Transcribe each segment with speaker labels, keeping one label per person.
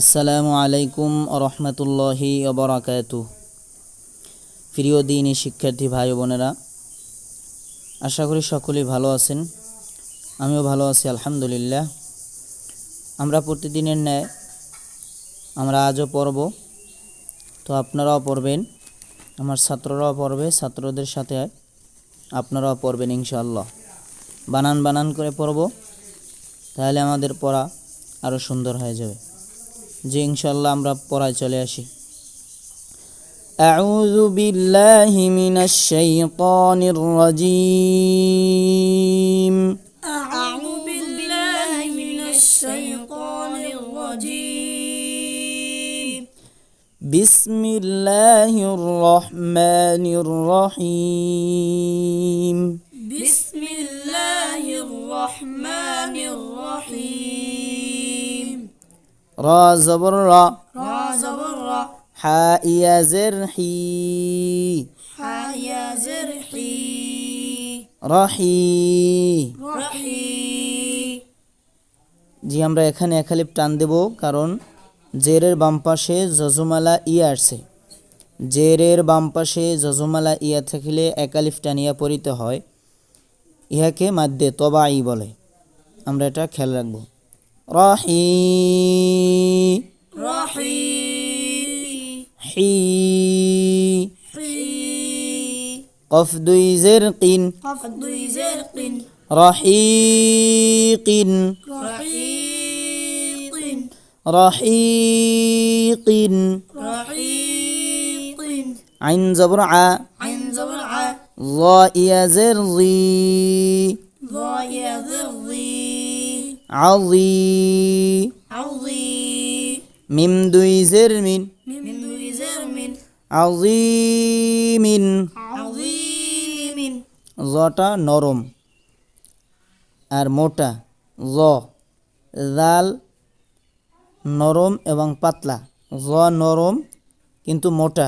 Speaker 1: আসসালামু আলাইকুম রহমতুল্লাহি ওবরাকাতু প্রিয় দিনী শিক্ষার্থী ভাই বোনেরা, আশা করি সকলেই ভালো আছেন। আমিও ভালো আছি, আলহামদুলিল্লাহ। আমরা প্রতিদিনের ন্যায়, আমরা আজও পড়ব। তো আপনারাও পড়বেন, আমার ছাত্ররাও পড়বে, ছাত্রদের সাথে আপনারাও পড়বেন ইনশাআল্লাহ। বানান বানান করে পড়ব, তাহলে আমাদের পড়া আরও সুন্দর হয়ে যাবে। যে ইনশাল্লাহ আমরা পড়ায় চলে আসি أعوذ بالله من الشيطان الرجيم
Speaker 2: أعوذ بالله من الشيطان الرجيم
Speaker 1: بسم الله الرحمن الرحيم
Speaker 2: بسم الله الرحمن الرحيم
Speaker 1: র জবর র।
Speaker 2: হা ইয়া জের
Speaker 1: হি।
Speaker 2: রহি
Speaker 1: জি আমরা এখানে একালিপ টান দেব কারণ জেরের বাম পাশে জজুমালা ইয়া আসছে। জেরের বাম পাশে জজুমালা ইয়া থাকলে একালিফ টানিয়া পরিতে হয়। ইহাকে মাদ্যে তবাই বলে। আমরা এটা খেয়াল রাখব।
Speaker 2: راحي
Speaker 1: راحي
Speaker 2: حي.
Speaker 1: قفد زرق.
Speaker 2: قفد زرق. رحيق. رحيق. رحيق. رحيق.
Speaker 1: عين زبرعة عين زبرعة
Speaker 2: ضاء زرزي ضاء
Speaker 1: عظي
Speaker 2: عظي
Speaker 1: মিম দুই জের মিন
Speaker 2: من وزر من
Speaker 1: আজিমিন
Speaker 2: عظيم
Speaker 1: জটা নরম আর মোটা জ জাল নরম এবং পাতলা জ নরম কিন্তু মোটা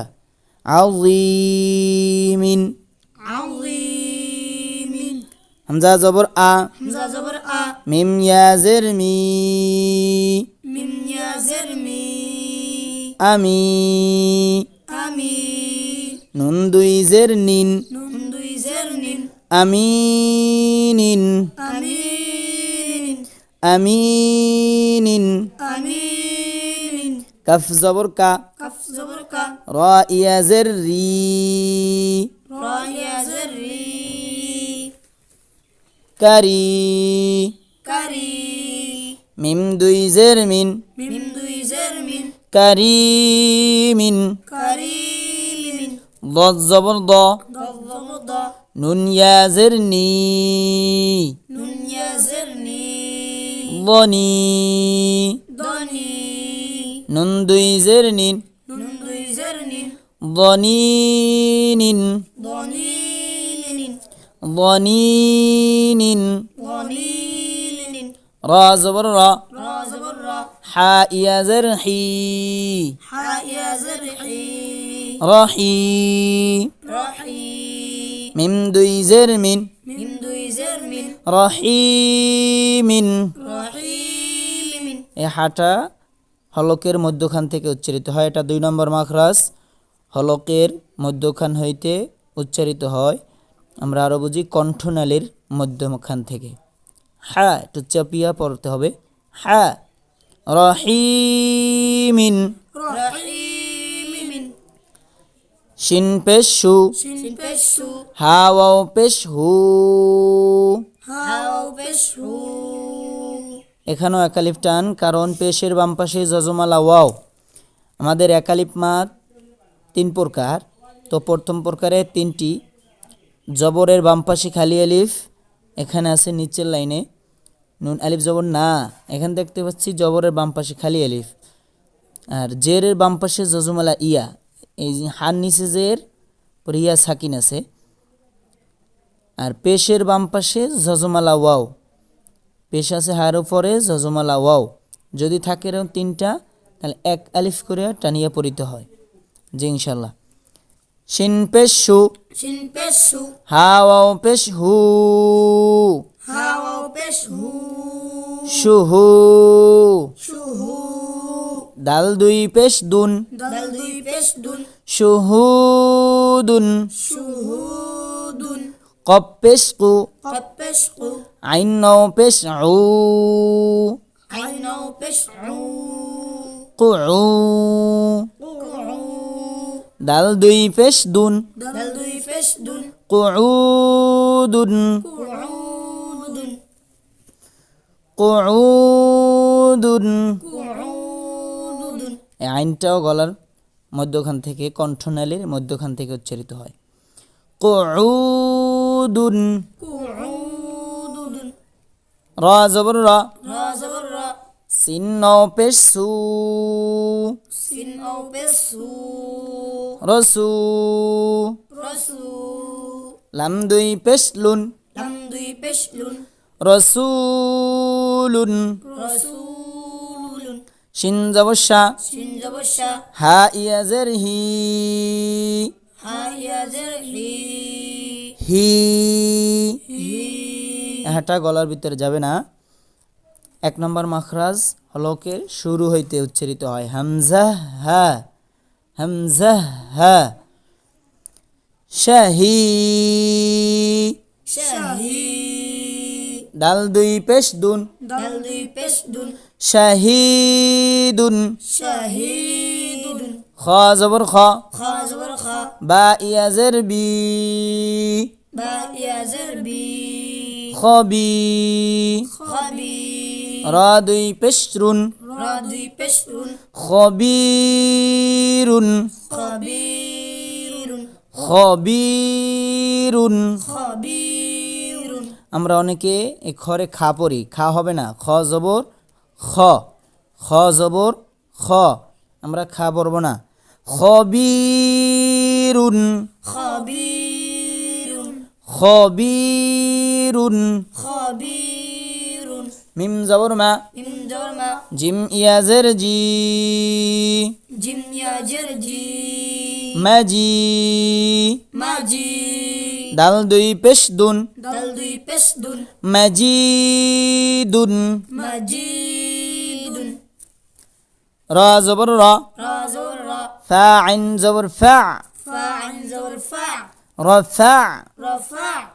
Speaker 1: আজিমিন
Speaker 2: عظيم
Speaker 1: হামজা জবর আ।
Speaker 2: হামজা জবর আ।
Speaker 1: মিম ইয়াজের মি।
Speaker 2: মিম ইয়াজের মি।
Speaker 1: আমি।
Speaker 2: আমি।
Speaker 1: নুন দুই জের নিন।
Speaker 2: নুন দুই জের নিন।
Speaker 1: আমিনিন
Speaker 2: আমিনিন
Speaker 1: আমিনিন
Speaker 2: আমিনিন
Speaker 1: কাফ জবর কা।
Speaker 2: কাফ জবর কা।
Speaker 1: রা ইয়াজের রি। রা
Speaker 2: ইয়াজের রি। زري
Speaker 1: কারি
Speaker 2: كري
Speaker 1: মিম দুই জের মিন
Speaker 2: من دوي زرم
Speaker 1: কারিমিন
Speaker 2: كريم
Speaker 1: দ জবর দ
Speaker 2: ضد ضد
Speaker 1: নুন ইয়া জের নি
Speaker 2: نون يا زرني
Speaker 1: ضني
Speaker 2: ضني
Speaker 1: নুন দুই জের নিন
Speaker 2: نون دوي زرن
Speaker 1: ضنينين
Speaker 2: ضنين
Speaker 1: ضنين
Speaker 2: ضنين
Speaker 1: را زبر را
Speaker 2: را زبر را
Speaker 1: حاء يا زر حي
Speaker 2: حاء يا زرحي
Speaker 1: رحي
Speaker 2: رحي
Speaker 1: মিম দুই জের মিন
Speaker 2: من دوي زرم
Speaker 1: রহিমিন
Speaker 2: رحيم
Speaker 1: এই হাটা হলকের মধ্যখান থেকে উচ্চারিত হয় এটা দুই নম্বর মাখরাস হলকের মধ্যখান হইতে উচ্চারিত হয় আমরা আরও বুঝি কণ্ঠনালীর মধ্যমখান থেকে। হ্যাঁ একটু চাপিয়া পড়তে হবে। হ্যাঁ রহিমিন। শিন পেশ হাওয়াও পেশ হু। এখানেও একালিপ টান কারণ পেশের বাম পাশে জজমালা ওয়াও। আমাদের একালিপ মাত তিন প্রকার তো প্রথম প্রকারে তিনটি জবরের বাম পাশে খালি আলিফ, এখানে আছে নিচের লাইনে নুন, আলিফ জবর, না, এখানে দেখতে পাচ্ছি জবরের বাম পাশে খালি আলিফ। আর জেরের বাম পাশে জজমালা ইয়া, এই হার নিচে জের, পরে ইয়া সাকিন আছে। আর পেশের বাম পাশে জজমালা ওয়াও, পেশ আছে হায়ের উপরে জজমালা ওয়াও। যদি থাকে এরকম তিনটা, তাহলে এক আলিফ করে টানিয়ে পড়িতে হয় জি ইনশাল্লাহ শিন পেশ
Speaker 2: شن
Speaker 1: بس هو ها
Speaker 2: واو بش
Speaker 1: هو
Speaker 2: ها
Speaker 1: واو بش هو شهو
Speaker 2: شهو دال دوي بش
Speaker 1: دون
Speaker 2: دال
Speaker 1: دوي بش دون
Speaker 2: شهود شهود قب
Speaker 1: بشقو قب بشقو عينو
Speaker 2: بشعو عينو بشعو
Speaker 1: قعو
Speaker 2: قعو
Speaker 1: দাল দুই পেশ দুন।
Speaker 2: দাল দুই পেশ দুন।
Speaker 1: কুউদুন।
Speaker 2: কুউদুন।
Speaker 1: কুউদুন।
Speaker 2: কুউদুন।
Speaker 1: এই আইনটাও গলার মধ্যখান থেকে কণ্ঠনালীর মধ্যখান থেকে উচ্চারিত হয়। কুউদুন।
Speaker 2: কুউদুন।
Speaker 1: র জবর র।
Speaker 2: রা জবর রা
Speaker 1: সিন নও পেশ সু
Speaker 2: সিন আও পেশ সু
Speaker 1: রসু
Speaker 2: রসু
Speaker 1: লাম দুই পেশ লুন
Speaker 2: লাম দুই পেশ লুন
Speaker 1: রসুলুন
Speaker 2: রসুলুন
Speaker 1: শিন জবর
Speaker 2: সিন জবর
Speaker 1: হা ইয়াজের হি
Speaker 2: হা হি
Speaker 1: হি
Speaker 2: হি
Speaker 1: গলার ভিতরে যাবে না। এক নম্বর মাখরাজ হলকের শুরু হইতে উচ্চারিত হয়। হামজা হা। হামজা হা। শাহি।
Speaker 2: শাহি।
Speaker 1: ডাল দুই পেশ দুন।
Speaker 2: দাল দুই পেশ দুন।
Speaker 1: শাহিদুন।
Speaker 2: শাহিদুন।
Speaker 1: খ জবর খ।
Speaker 2: খা জবর খা।
Speaker 1: বা ইয়াজের বি।
Speaker 2: বা ইয়াজের বি।
Speaker 1: খবি
Speaker 2: খাবি
Speaker 1: রা দুই পেশ রুন
Speaker 2: রা দুই পেশ রুন
Speaker 1: খবিরুন।
Speaker 2: খাবিরুন।
Speaker 1: খবিরুন।
Speaker 2: খাবিরুন।
Speaker 1: আমরা অনেকে এই খরে খা পড়ি খা হবে না। খ জবর খ। খ জবর খ। আমরা খা পড়ব না। খবিরুন।
Speaker 2: খাবিরুন।
Speaker 1: খবিরুন।
Speaker 2: খাবিরুন
Speaker 1: মিম জবর মা। জিম ইয়াজের জি।
Speaker 2: জিম ইয়াজের জি।
Speaker 1: মাজি
Speaker 2: মাজি
Speaker 1: দাল দুই পেশ দুন।
Speaker 2: দাল দুই পেশ দুন।
Speaker 1: মাজিদুন
Speaker 2: মাজিদুন
Speaker 1: রা জবর রা।
Speaker 2: রা জবর রা।
Speaker 1: ফা আইন জবর ফা।
Speaker 2: ফা আইন জবর ফা।
Speaker 1: রফা
Speaker 2: রফা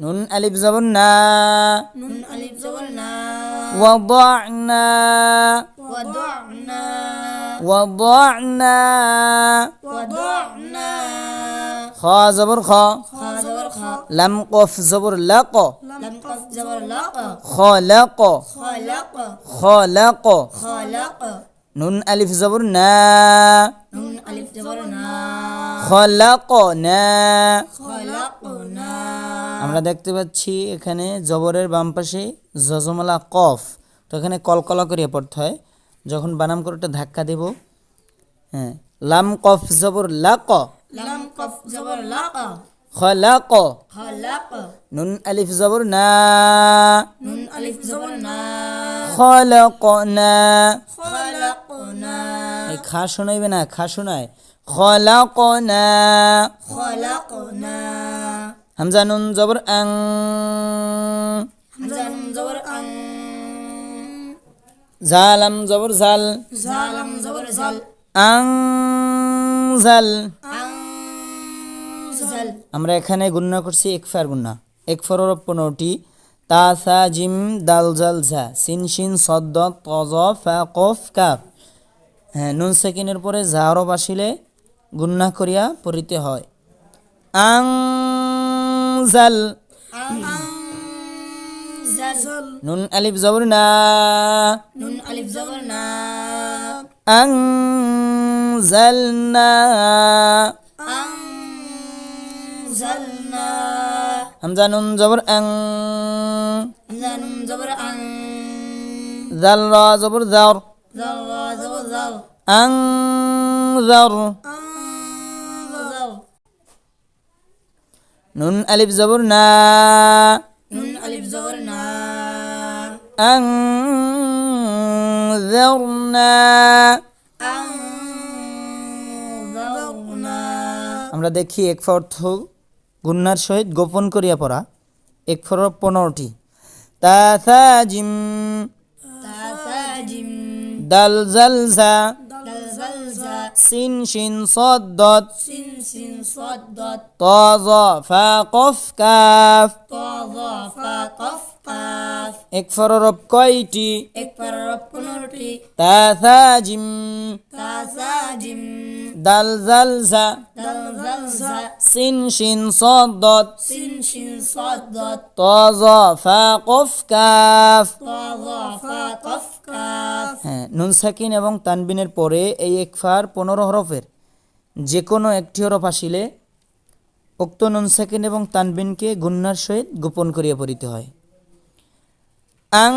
Speaker 1: نون ألف
Speaker 2: زبرنا نون ألف زبرنا
Speaker 1: وضعنا.
Speaker 2: وضعنا.
Speaker 1: وضعنا.
Speaker 2: وضعنا.
Speaker 1: خا زبر خا.
Speaker 2: خا زبر خا.
Speaker 1: لم قف زبر لق.
Speaker 2: لم قف زبر لق.
Speaker 1: خلق
Speaker 2: خلق
Speaker 1: خلق
Speaker 2: خلق
Speaker 1: نون ألف
Speaker 2: زبرنا. نون ألف زبرنا.
Speaker 1: خلقنا
Speaker 2: خلقنا
Speaker 1: আমরা দেখতে পাচ্ছি এখানে জবরের বাম পাশে জজমালা কফ। তো এখানে কলকলা করিয়ে পড়তে হয়। যখন বানাম করে একটা ধাক্কা দেব হ্যাঁ লাম কফ জবর লাক
Speaker 2: লাম কফ জবর লাক
Speaker 1: খলাক
Speaker 2: খালাক
Speaker 1: নুন আলিফ জবর না।
Speaker 2: নুন আলিফ জবর না।
Speaker 1: খলাকনা
Speaker 2: খালাকনা
Speaker 1: এই খা শোনাইবে না খা শোনায়। খলাকনা
Speaker 2: খালাকনা
Speaker 1: হামজা নুন জবর আং।
Speaker 2: জবর আন
Speaker 1: জালাম জবর জাল
Speaker 2: জালাম জবর জাল
Speaker 1: আং জাল আমরা এখানে গুণনা করছি একফার গুণনা। একফারের পনেরোটি। তা সা জিম দাল জাল ঝা। সিন শিন সদ্দ তজ ফা কফ কাফ। হ্যাঁ নুন সেকেন্ডের পরে ঝাড়ব আসিলে গুণনা করিয়া পড়িতে হয়। আং জাল
Speaker 2: জাল
Speaker 1: নুন আলিফ জবর না।
Speaker 2: নুন আলিফ জবর না।
Speaker 1: আং জাল না।
Speaker 2: আন জালনা
Speaker 1: হামজা নুন জবর আং।
Speaker 2: হামজান জবর
Speaker 1: জাল রা জবর জার
Speaker 2: জাল রা জবর
Speaker 1: জার নুন আলিফ জবর না।
Speaker 2: নুন না।
Speaker 1: আমরা দেখি এক অর্থ গুন্নার সহিত গোপন করিয়া পড়া। এক ফর পনেরোটি। তাথা
Speaker 2: জিম
Speaker 1: দাল জালসা سن شن
Speaker 2: صدت سن شن صدت
Speaker 1: طا فا قف كاف
Speaker 2: طا فا قف قاف
Speaker 1: اكفر رب كويتي
Speaker 2: اكفر رب كنورتي
Speaker 1: تا
Speaker 2: ثاجم
Speaker 1: تا ثاجم دل
Speaker 2: زلزة
Speaker 1: دل زلزة سن شن
Speaker 2: صدت سن شن صدت
Speaker 1: طا فا قف كاف
Speaker 2: طا ظا فا قف
Speaker 1: হ্যাঁ নুন সাকিন এবং তানবিনের পরে এই একফার পনেরো হরফের যে কোনো একটি হরফ আসিলে উক্ত নুন সাকিন এবং তানবিনকে গুন্নার সহিত গোপন করিয়া পড়িতে হয়। আং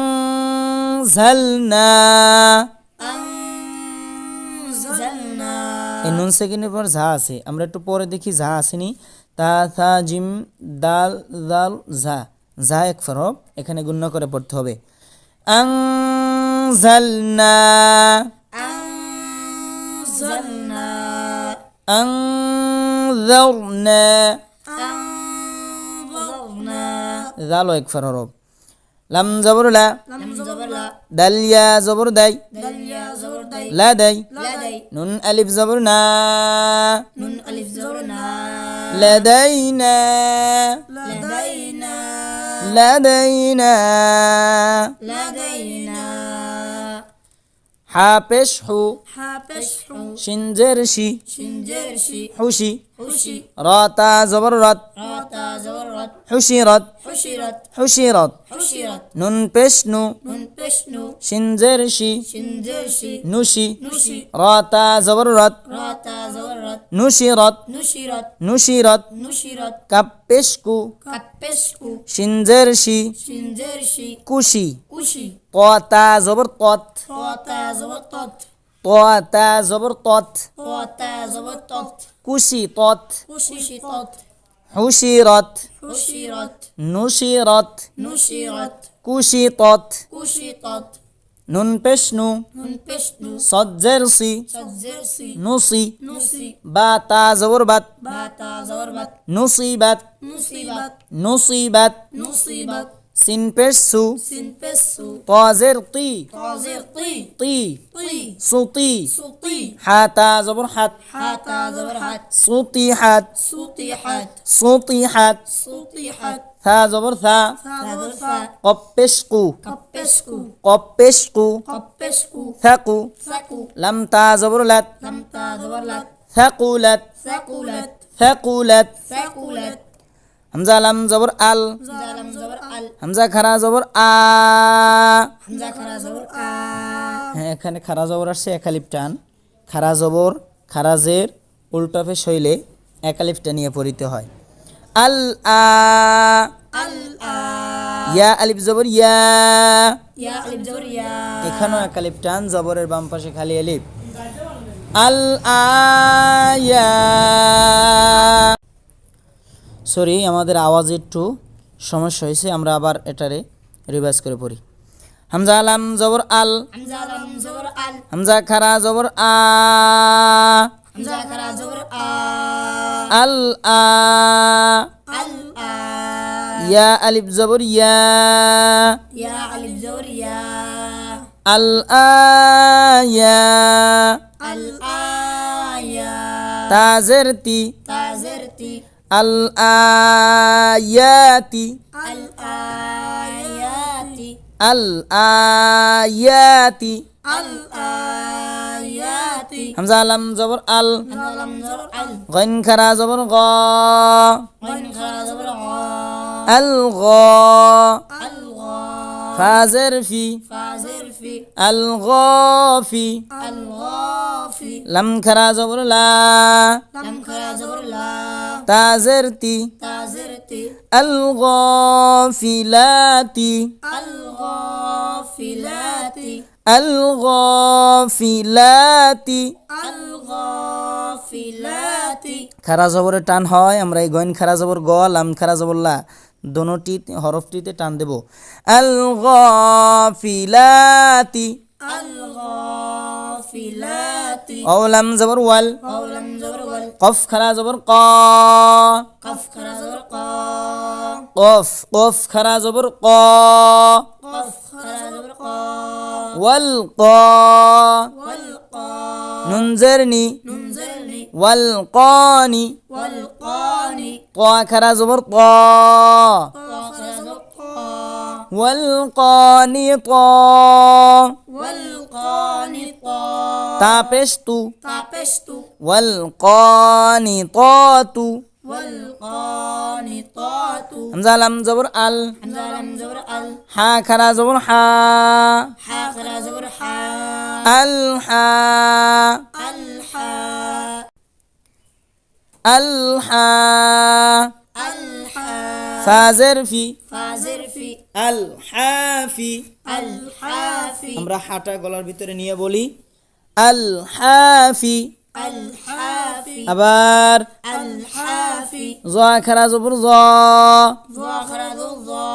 Speaker 1: ঝালনা এই নুন সাকিনের পর ঝা আছে। আমরা একটু পরে দেখি ঝা আসেনি। তা থা জিম দাল দাল ঝা। ঝা এক ফরব এখানে গুণ্য করে পড়তে হবে। আং أنزلنا.
Speaker 2: أنزلنا.
Speaker 1: أنذرنا.
Speaker 2: أنذرنا.
Speaker 1: ذا لو يكفر هروب لم زبر لا.
Speaker 2: لم زبر لا.
Speaker 1: دل يا زبر داي.
Speaker 2: دل يا زبر داي.
Speaker 1: لا داي.
Speaker 2: لا داي.
Speaker 1: نون ألف زبرنا.
Speaker 2: نون ألف زبرنا.
Speaker 1: لدينا.
Speaker 2: لدينا.
Speaker 1: لدينا.
Speaker 2: لدينا.
Speaker 1: حابش حو
Speaker 2: حابش حو
Speaker 1: شنجر شي
Speaker 2: شنجرشي.
Speaker 1: حوشي.
Speaker 2: حشي
Speaker 1: راتا زبر رت
Speaker 2: راتا زبرت
Speaker 1: حشرت
Speaker 2: حشرت
Speaker 1: حشرت
Speaker 2: حشرت
Speaker 1: نون بش نو
Speaker 2: نون بشنو
Speaker 1: شنجر شي
Speaker 2: شنجرشي.
Speaker 1: نوشي.
Speaker 2: نشي
Speaker 1: راتا زبر رت
Speaker 2: راتا زبرت
Speaker 1: نشرت
Speaker 2: نشرت
Speaker 1: نشرت
Speaker 2: نشرت
Speaker 1: كبشكو
Speaker 2: كبسكو
Speaker 1: شنجرشي.
Speaker 2: شنجرشي.
Speaker 1: كوشي
Speaker 2: كوشي
Speaker 1: طاتا زبر طت
Speaker 2: طاتا زبطت
Speaker 1: طاتا زبر طت
Speaker 2: طاتا زبطت
Speaker 1: كوشي طت
Speaker 2: كوشي طت
Speaker 1: حشرت
Speaker 2: حشرت
Speaker 1: نشرت
Speaker 2: نشرت
Speaker 1: كوشي طت
Speaker 2: كوشي طت
Speaker 1: نون بشنو
Speaker 2: ننبشنو
Speaker 1: صدرسي
Speaker 2: صدرسي
Speaker 1: نصي
Speaker 2: نصي
Speaker 1: باتا زبر بت
Speaker 2: باتا زوربت
Speaker 1: نصيبت
Speaker 2: نصيبت
Speaker 1: نصيبت
Speaker 2: نصيبت
Speaker 1: سين بشسو
Speaker 2: سنبسو
Speaker 1: طازر طي
Speaker 2: طازر طي
Speaker 1: طي
Speaker 2: طي
Speaker 1: صوتي
Speaker 2: سطي
Speaker 1: حاتا زبر حت
Speaker 2: حتى زبرحت
Speaker 1: صوتي حت
Speaker 2: سطيحت
Speaker 1: صوتي حت
Speaker 2: سطيحت
Speaker 1: ثا زبر ثا
Speaker 2: ثغرفا
Speaker 1: قبشقو
Speaker 2: قبسكو
Speaker 1: قبشقو
Speaker 2: قبسكو
Speaker 1: ثقو
Speaker 2: ثقو
Speaker 1: لم تا زبر لت
Speaker 2: لم تزورلت
Speaker 1: ثقلت
Speaker 2: ثقلت
Speaker 1: ثقلت
Speaker 2: ثقلت
Speaker 1: হামজা আলাম জবর আল। হামজা খারা জবর আ। হ্যাঁ, এখানে খারা জবর আসছে একালিপ টান। খারা জবর খারাজের উল্টাফে শৈলে একালিপটা নিয়ে পড়িতে হয়। আল আ। ইয়া আলিফ জবর ইয়া। এখানেও একালিপ টান, জবরের বাম পাশে খালি আলিফ। আল আয়া সরি আমাদের আওয়াজ একটু সমস্যা হয়েছে আমরা আবার এটারে রিভাইজ করে পড়ি। হামজা আলাম জবর আল। হামজা খারা জবর আ। আল ইয়া আলিফ জবর ইয়া।
Speaker 2: আলিফ জবর
Speaker 1: আল আয়া আল
Speaker 2: আয়া
Speaker 1: তাজেরতি তাজেরতি
Speaker 2: الآيات.
Speaker 1: الآيات. الآيات. الآيات.
Speaker 2: همزة لم زبر ال.
Speaker 1: غين خرا زبر غا.
Speaker 2: غين خرا زبر غا. الغا.
Speaker 1: الغا.
Speaker 2: فازر في.
Speaker 1: فازر গফি
Speaker 2: الغافي
Speaker 1: লাম খারা জবর লা
Speaker 2: لم خرا زبر لا
Speaker 1: তাজের তি
Speaker 2: تازرتي
Speaker 1: আল গফিলাতি
Speaker 2: الغافلات
Speaker 1: আল গফিলাতি
Speaker 2: الغافلات الغافلات
Speaker 1: খারা জবরে টান হয় আমরা এই গইন খারা জবর গ লাম খারা জবর লা দনটি হরফটিতে টান দেব। আল গফিলাতি অলাম জবর ওয়াল। কফ খারা জবর ক। কফ কফ খারা জবর ক। ওয়াল ক। ওয়াল ক। ننذرني والقاني
Speaker 2: طا كرا زبر طا
Speaker 1: والقاني طا والقانطة
Speaker 2: تابشت
Speaker 1: والقاني طاتو জবর আল হা জবর হা হা আল হাফি আমরা হাটা গলার ভিতরে নিয়ে বলি আল হাফি
Speaker 2: আল
Speaker 1: আবার
Speaker 2: الحافي
Speaker 1: জ খারা জবর জ
Speaker 2: ظاهر ذو الظا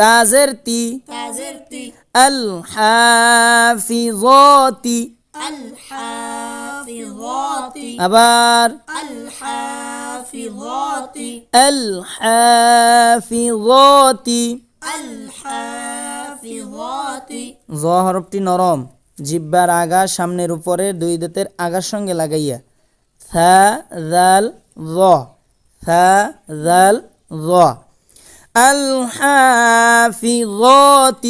Speaker 1: তাজের তি
Speaker 2: تازرتي
Speaker 1: আল হাফিজতি
Speaker 2: الحافظات
Speaker 1: আবার
Speaker 2: الحافظات
Speaker 1: আল হাফিজতি
Speaker 2: الحافظات
Speaker 1: জ হরফটি নরম জিব্বার আগা সামনের উপরে দুই দাঁতের আগার সঙ্গে লাগাইয়া ثا ذا ظا ذا ظا الحافظات.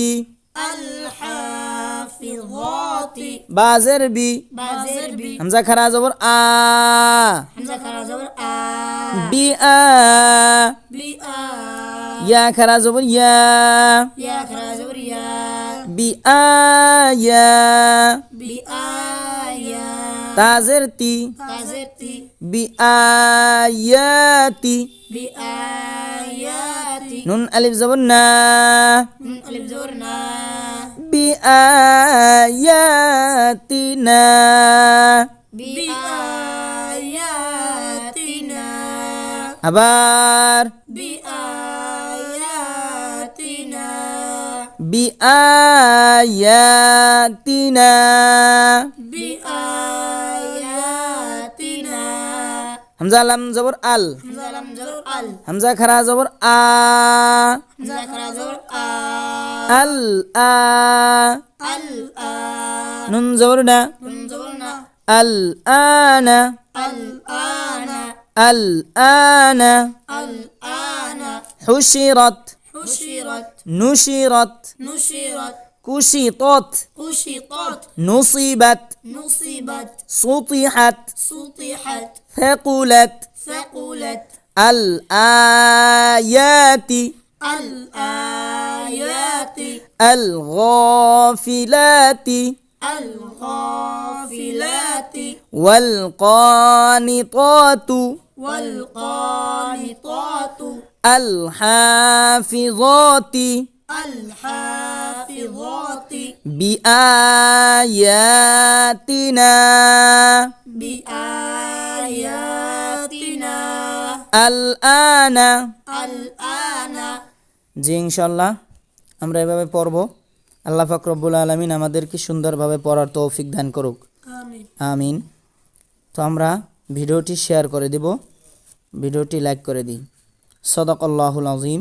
Speaker 2: الحافظات.
Speaker 1: بازر بي
Speaker 2: بازر بي
Speaker 1: همزة خرا زبر آ.
Speaker 2: همزة خرا زبر آ.
Speaker 1: بي آ.
Speaker 2: بي
Speaker 1: آ. يا خرا زبر
Speaker 2: يا. يا خرا زبر يا.
Speaker 1: بي آ
Speaker 2: يا.
Speaker 1: بي آ.
Speaker 2: تازرتي بآياتي
Speaker 1: بآياتي نون ألف زبرنا
Speaker 2: نون ألف
Speaker 1: زبرنا بآياتنا
Speaker 2: بآياتنا
Speaker 1: أبار
Speaker 2: بآياتنا
Speaker 1: بآياتنا
Speaker 2: بآياتنا
Speaker 1: همزة لم زبر آل.
Speaker 2: همزة لم زبر آل.
Speaker 1: همزة خرا زبر آ.
Speaker 2: همزة خرا زبر آ.
Speaker 1: آل آ.
Speaker 2: آل
Speaker 1: آ. نون زبر
Speaker 2: نا. نون
Speaker 1: زبر نا.
Speaker 2: الآن
Speaker 1: الآن الآن
Speaker 2: الآن
Speaker 1: حشرت.
Speaker 2: حشرت.
Speaker 1: نشرت.
Speaker 2: نشرت.
Speaker 1: كشطت
Speaker 2: قشطت
Speaker 1: نصبت
Speaker 2: نصبت
Speaker 1: سطحت
Speaker 2: سطحت
Speaker 1: ثقلت
Speaker 2: ثقلت
Speaker 1: الآيات
Speaker 2: الآيات
Speaker 1: الغافلات
Speaker 2: الغافلات
Speaker 1: والقانطات
Speaker 2: والقانطات
Speaker 1: الحافظات
Speaker 2: الحافظات
Speaker 1: بآياتنا
Speaker 2: بآياتنا
Speaker 1: الآن
Speaker 2: الآن
Speaker 1: জি ইনশাল্লাহ আমরা এভাবে পড়ব আল্লাহ ফাকরবুল আলমিন আমাদেরকে সুন্দরভাবে পড়ার তৌফিক দান করুক
Speaker 2: آمين
Speaker 1: আমিন তো আমরা ভিডিওটি শেয়ার করে দেব ভিডিওটি লাইক করে দিই সদক আল্লাহুল আজিম